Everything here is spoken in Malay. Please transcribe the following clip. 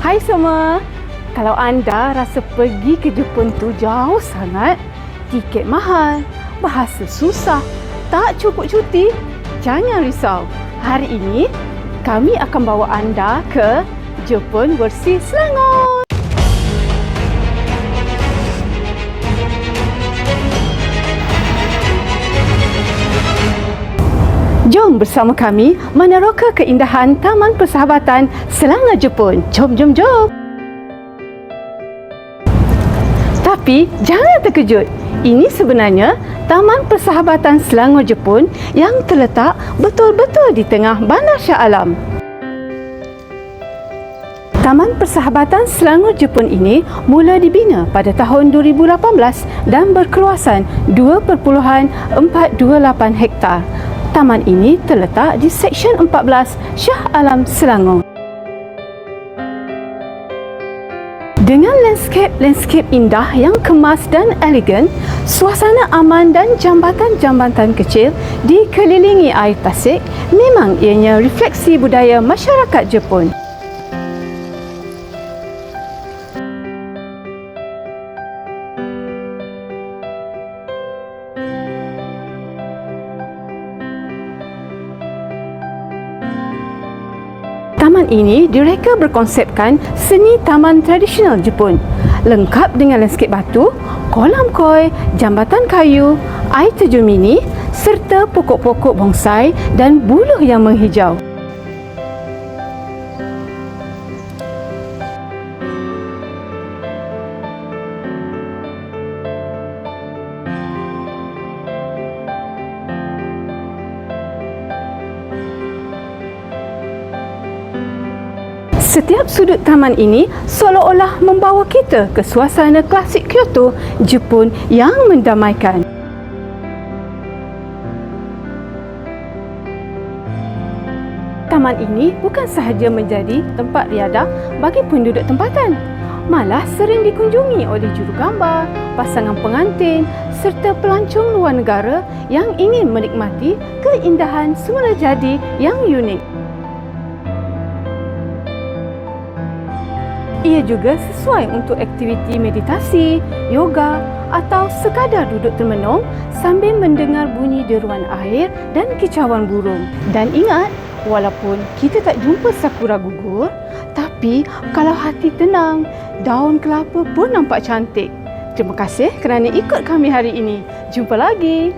Hai semua. Kalau anda rasa pergi ke Jepun tu jauh sangat, tiket mahal, bahasa susah, tak cukup cuti, jangan risau. Hari ini kami akan bawa anda ke Jepun versi Selangor. Jom bersama kami meneroka keindahan Taman Persahabatan Selangor Jepun. Jom, jom, jom. Tapi jangan terkejut. Ini sebenarnya Taman Persahabatan Selangor Jepun yang terletak betul-betul di tengah Bandar Shah Alam. Taman Persahabatan Selangor Jepun ini mula dibina pada tahun 2018 dan berkeluasan 2.428 hektar. Taman ini terletak di Seksyen 14 Shah Alam Selangor. Dengan lanskap-lanskap indah yang kemas dan elegan, suasana aman dan jambatan-jambatan kecil dikelilingi air tasik memang ianya refleksi budaya masyarakat Jepun. Taman ini direka berkonsepkan seni taman tradisional Jepun. Lengkap dengan lanskap batu, kolam koi, jambatan kayu, air terjun mini serta pokok-pokok bonsai dan buluh yang menghijau. Setiap sudut taman ini seolah-olah membawa kita ke suasana klasik Kyoto, Jepun yang mendamaikan. Taman ini bukan sahaja menjadi tempat riadah bagi penduduk tempatan, malah sering dikunjungi oleh juru gambar, pasangan pengantin serta pelancong luar negara yang ingin menikmati keindahan semula jadi yang unik. Ia juga sesuai untuk aktiviti meditasi, yoga atau sekadar duduk termenung sambil mendengar bunyi deruan air dan kicauan burung. Dan ingat, walaupun kita tak jumpa sakura gugur, tapi kalau hati tenang, daun kelapa pun nampak cantik. Terima kasih kerana ikut kami hari ini. Jumpa lagi.